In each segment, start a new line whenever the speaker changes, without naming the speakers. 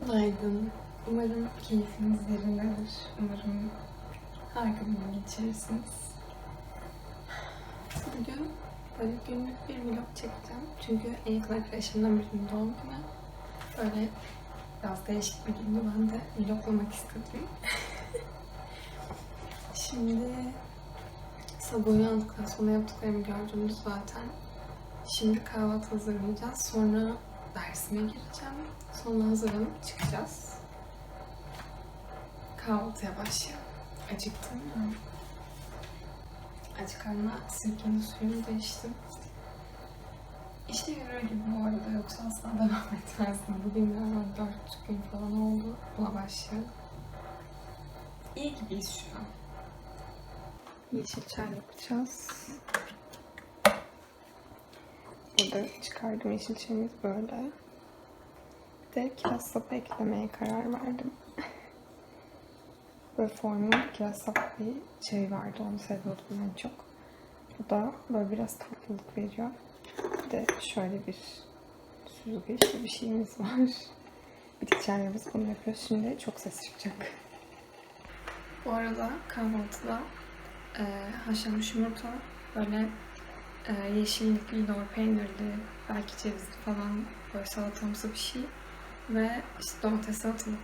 Günaydın. Umarım keyfiniz yerindedir. Umarım harika bir gün geçirirsiniz. Bugün böyle günlük bir vlog çekeceğim. Çünkü en yakın arkadaşımdan birinin doğum günü. Böyle biraz değişik bir gündü. Ben de vloglamak istedim. Şimdi sabah uyandıktan sonra yaptıklarımı gördünüz zaten. Şimdi kahvaltı hazırlayacağız. Sonra dersime gireceğim. Sonra hazırlanıp çıkacağız. Kahvaltıya başlayalım. Acıktım ya. Acı karnına sirkenin suyunu da içtim. İşte yürür gibi bu arada yoksa asla devam etmezdim. Bugün galiba 4 gün falan oldu. Buna başlayalım. İyi gibiyiz şu an. Yeşil çay yapacağız. Burada çıkardım yeşil çayımız böyle. De kiraz eklemeye karar verdim. Böyle formül kiraz sapı bir çay vardı. Onu seviyordum ben çok. Bu da böyle biraz tatlılık veriyor. Bir de şöyle bir süzgeçli bir şeyimiz var. Bitkilerle biz bunu yapıyoruz. Şimdi çok ses çıkacak. Bu arada kahvaltıda e, haşlanmış yumurta böyle e, yeşillikli, lor peynirli, belki cevizli falan böyle salatamsı bir şey. Ve işte domates salatalık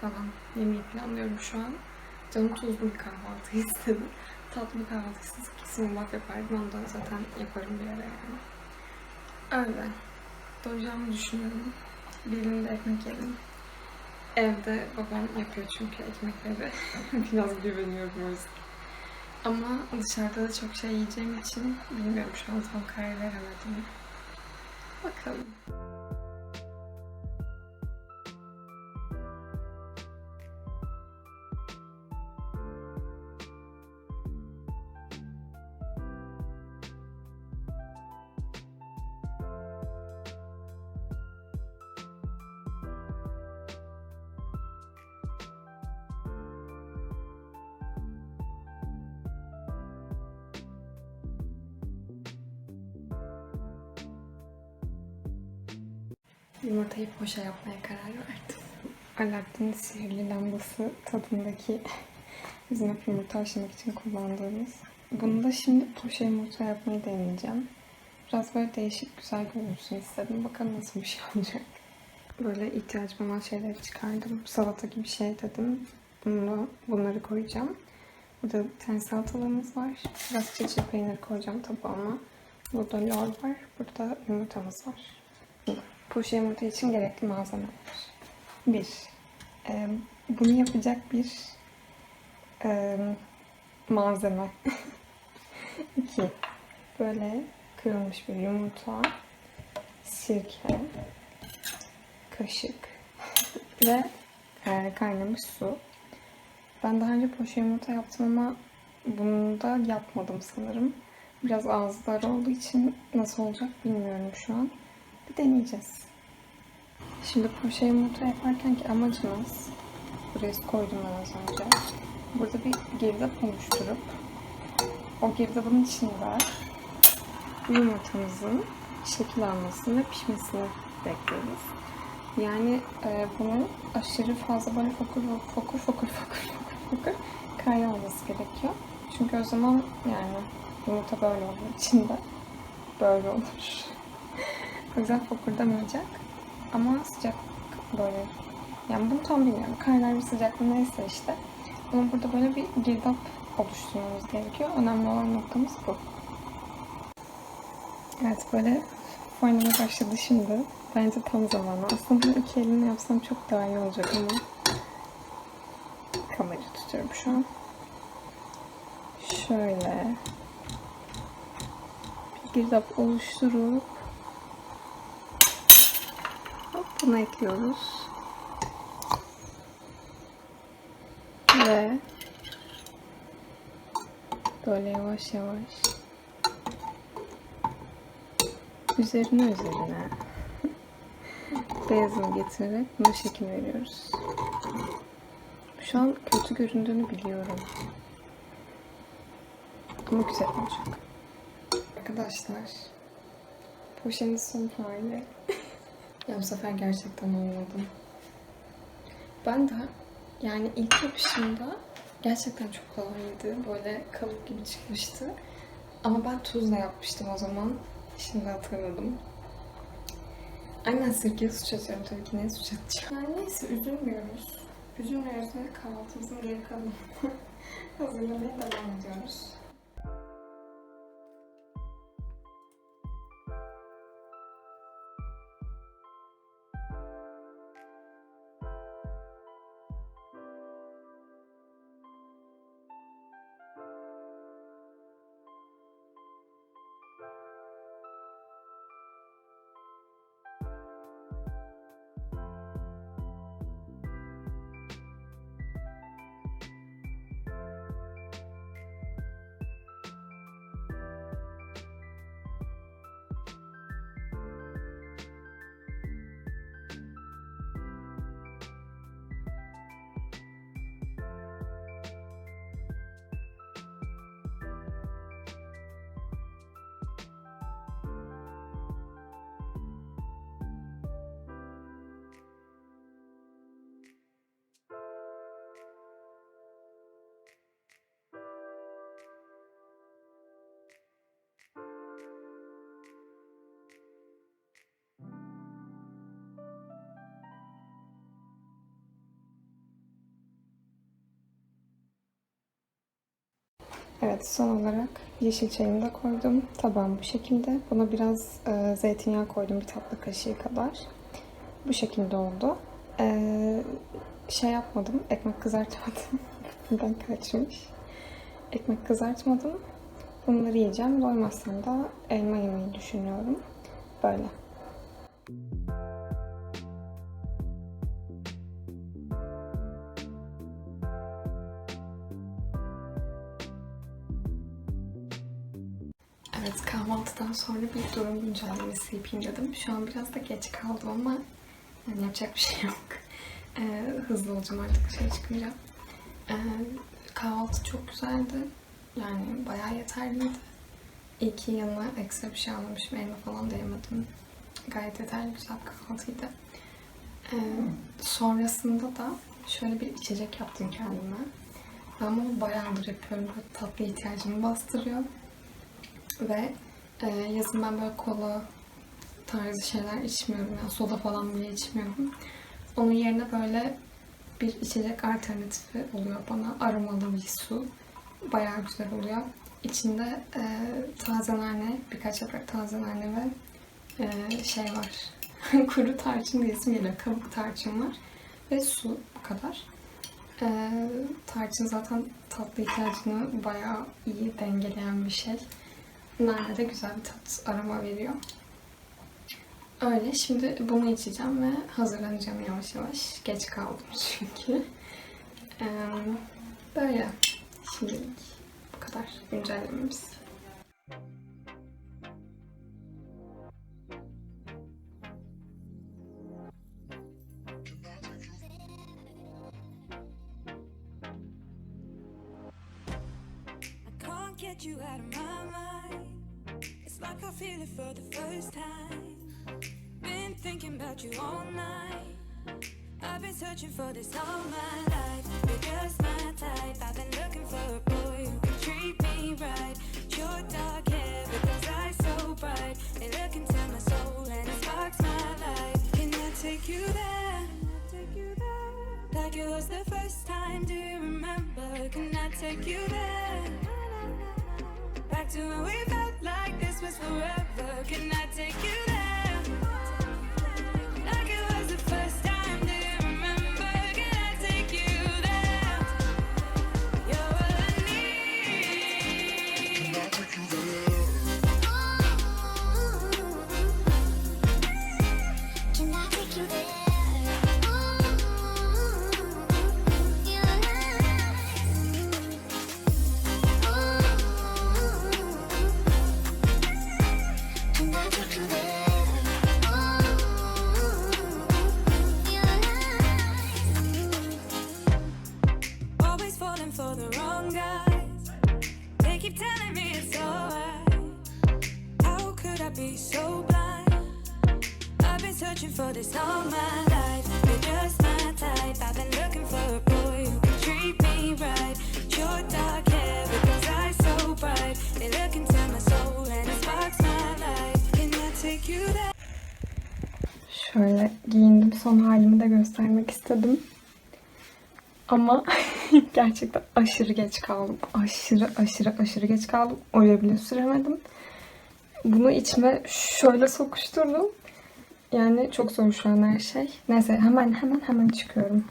falan yemeği planlıyorum şu an. Canım tuzlu bir kahvaltı istedi. Tatlı bir kahvaltı istedi. Kesin mumbak yapardım. Onu da zaten yaparım bir ara yani. Öyle. Doyacağımı düşünüyorum. Bir elimde ekmek yedim. Evde babam yapıyor çünkü ekmekleri. Biraz güveniyorum o yüzden. Ama dışarıda da çok şey yiyeceğim için bilmiyorum şu an tam karar veremedim. Bakalım. Yumurtayı poşa yapmaya karar verdim. Alaaddin'in sihirli lambası tadındaki bizim hep yumurta haşlamak için kullandığımız. Bunu da şimdi poşa yumurta yapmayı deneyeceğim. Biraz böyle değişik güzel görünsün istedim. Bakalım nasıl bir şey olacak. Böyle ihtiyacım olan şeyleri çıkardım. Salata gibi şey dedim. Bunu, bunları koyacağım. Burada bir tane salatalığımız var. Biraz çeçil peynir koyacağım tabağıma. Burada lor var. Burada yumurtamız var. Poşe yumurta için gerekli malzemeler. 1. bunu yapacak bir e, malzeme. 2. Böyle kırılmış bir yumurta, sirke, kaşık ve e, kaynamış su. Ben daha önce poşe yumurta yaptım ama bunu da yapmadım sanırım. Biraz ağzı dar olduğu için nasıl olacak bilmiyorum şu an. Bir deneyeceğiz. Şimdi poşe yumurta yaparken ki amacımız buraya koydum ben az önce. Burada bir girdap oluşturup o girdabın içinde yumurtamızın şekil almasını ve pişmesini bekliyoruz. Yani e, bunun aşırı fazla böyle fokur fokur fokur fokur fokur fokur kaynamaması gerekiyor. Çünkü o zaman yani yumurta böyle olur içinde böyle olur. o yüzden fokurdamayacak. Ama sıcak böyle yani bunu tam bilmiyorum. Kaynar bir sıcaklığı neyse işte. Ama burada böyle bir girdap oluşturmamız gerekiyor. Önemli olan noktamız bu. Evet böyle oynamaya başladı şimdi. Bence tam zamanı. Aslında bunu iki elimle yapsam çok daha iyi olacak ama kamerayı tutuyorum şu an. Şöyle bir girdap oluşturup bunu ekliyoruz. Ve böyle yavaş yavaş üzerine üzerine beyazını getirerek buna şekil veriyoruz. Şu an kötü göründüğünü biliyorum. Ama güzel olacak. Arkadaşlar, poşenin son hali. ya bu sefer gerçekten olmadı. Ben de yani ilk yapışımda gerçekten çok kolaydı. Böyle kalıp gibi çıkmıştı. Ama ben tuzla yapmıştım o zaman. Şimdi hatırladım. Aynen sirkeye suç atıyorum tabii ki. Neye suç atacağım? Yani neyse üzülmüyoruz. Üzülmüyoruz ve kahvaltımızın geri kalanını hazırlamaya devam ediyoruz. Evet son olarak yeşil çayımı da koydum. Tabağım bu şekilde. Buna biraz e, zeytinyağı koydum bir tatlı kaşığı kadar. Bu şekilde oldu. E, şey yapmadım, ekmek kızartmadım. Buradan kaçmış. Ekmek kızartmadım. Bunları yiyeceğim. Doymazsam da elma yemeyi düşünüyorum. Böyle. Evet sonra bir durum güncellemesi yapayım dedim. Şu an biraz da geç kaldım ama yani yapacak bir şey yok. Ee, hızlı olacağım artık dışarı çıkınca. Ee, kahvaltı çok güzeldi. Yani bayağı yeterliydi. İyi ki yanına ekstra bir şey almamışım. Elma falan da yemedim. Gayet yeterli güzel kahvaltıydı. Ee, sonrasında da şöyle bir içecek yaptım kendime. Ben bunu bayağıdır yapıyorum. Böyle tatlı ihtiyacımı bastırıyor. Ve e, yazın ben böyle kola tarzı şeyler içmiyorum. Yani soda falan bile içmiyorum. Onun yerine böyle bir içecek alternatifi oluyor bana. Aromalı bir su. Bayağı güzel oluyor. İçinde e, taze nane, birkaç yaprak taze nane ve e, şey var. Kuru tarçın diye isim geliyor. Kabuk tarçın var. Ve su bu kadar. E, tarçın zaten tatlı ihtiyacını bayağı iyi dengeleyen bir şey. Nane de güzel bir tat aroma veriyor. Öyle. Şimdi bunu içeceğim ve hazırlanacağım yavaş yavaş. Geç kaldım çünkü. Böyle. Şimdilik bu kadar güncellememiz.
Searching for this all my life. You're just my type. I've been looking for a boy who can treat me right. Your dark hair with those eyes so bright. They look into my soul and it sparks my life. Can I take you there? Take you? Like it was the first time. Do you remember? Can I take you there? Back to when we felt like this was forever. Can I take you there?
Şöyle giyindim. Son halimi de göstermek istedim. Ama gerçekten aşırı geç kaldım. Aşırı aşırı aşırı geç kaldım. Oya bile süremedim. Bunu içime şöyle sokuşturdum. Yani çok zor şu an her şey. Neyse hemen hemen hemen çıkıyorum.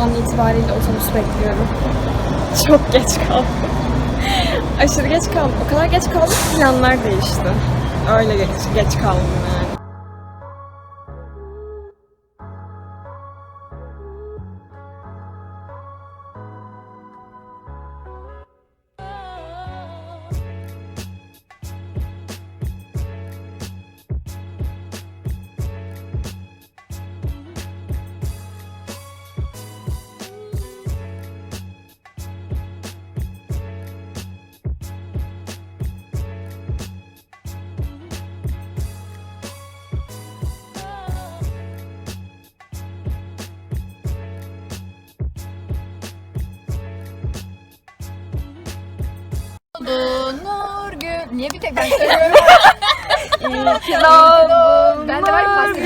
An itibariyle otobüs bekliyorum. Çok geç kaldım. aşırı geç kaldım. O kadar geç kaldım planlar değişti. Öyle geç, geç kaldım yani.
Nurgül. Niye bir tek ben söylüyorum? İyi ki doğdun. Ben de var ya pasta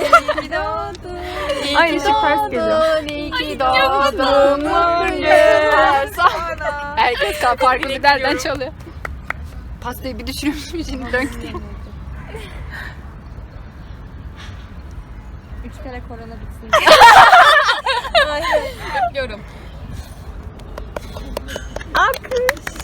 İyi ki doğdun. İyi
Ay, ışık ters geliyor.
İyi ki doğdun. Nurgül. Herkes kal farklı bir derden çalıyor. Pastayı bir düşürmüşüm şimdi dönk diye.
Üç kere korona bitsin.
Bekliyorum.
Alkış.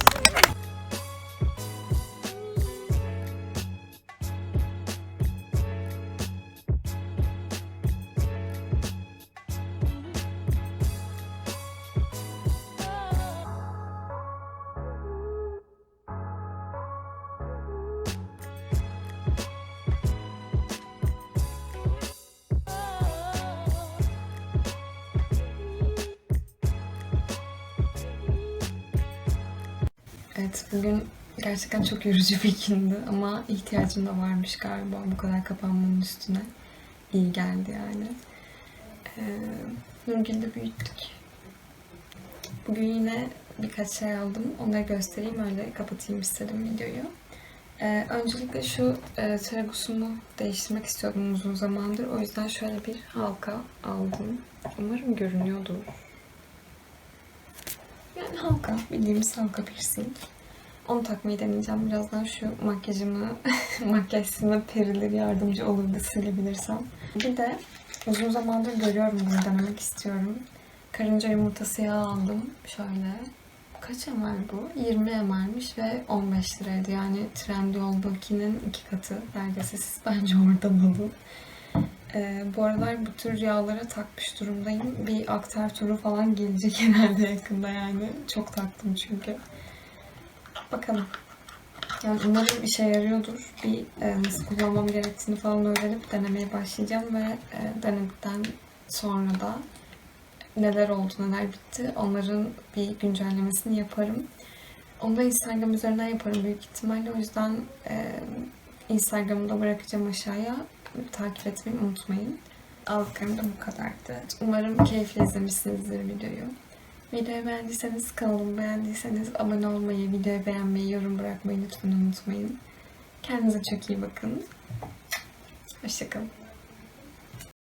Evet bugün gerçekten çok yorucu bir gündü ama ihtiyacım da varmış galiba bu kadar kapanmanın üstüne. İyi geldi yani. Ee, Nurgül'de büyüttük. Bugün yine birkaç şey aldım. Onları göstereyim öyle kapatayım istedim videoyu. Ee, öncelikle şu e, değiştirmek istiyordum uzun zamandır. O yüzden şöyle bir halka aldım. Umarım görünüyordur. Yani halka, bildiğimiz halka piercing. Onu takmayı deneyeceğim. Birazdan şu makyajımı, makyaj silme perileri yardımcı olur da silebilirsem. Bir de uzun zamandır görüyorum bunu denemek istiyorum. Karınca yumurtası yağı aldım. Şöyle. Kaç ml bu? 20 ml'miş ve 15 liraydı. Yani Trendyol'dakinin iki katı. Neredeyse siz bence oradan alın. Ee, bu aralar bu tür yağlara takmış durumdayım. Bir aktar turu falan gelecek herhalde yakında yani. Çok taktım çünkü. Bakalım. Yani umarım işe yarıyordur. Bir e, nasıl kullanmam gerektiğini falan öğrenip denemeye başlayacağım ve e, denedikten sonra da neler oldu, neler bitti onların bir güncellemesini yaparım. Onu da Instagram üzerinden yaparım büyük ihtimalle. O yüzden e, Instagram'ı da bırakacağım aşağıya. Takip etmeyi unutmayın. Aldıklarım da bu kadardı. Umarım keyifle izlemişsinizdir videoyu. Videoyu beğendiyseniz, kanalımı beğendiyseniz abone olmayı, videoyu beğenmeyi, yorum bırakmayı lütfen unutmayın. Kendinize çok iyi bakın. Hoşçakalın.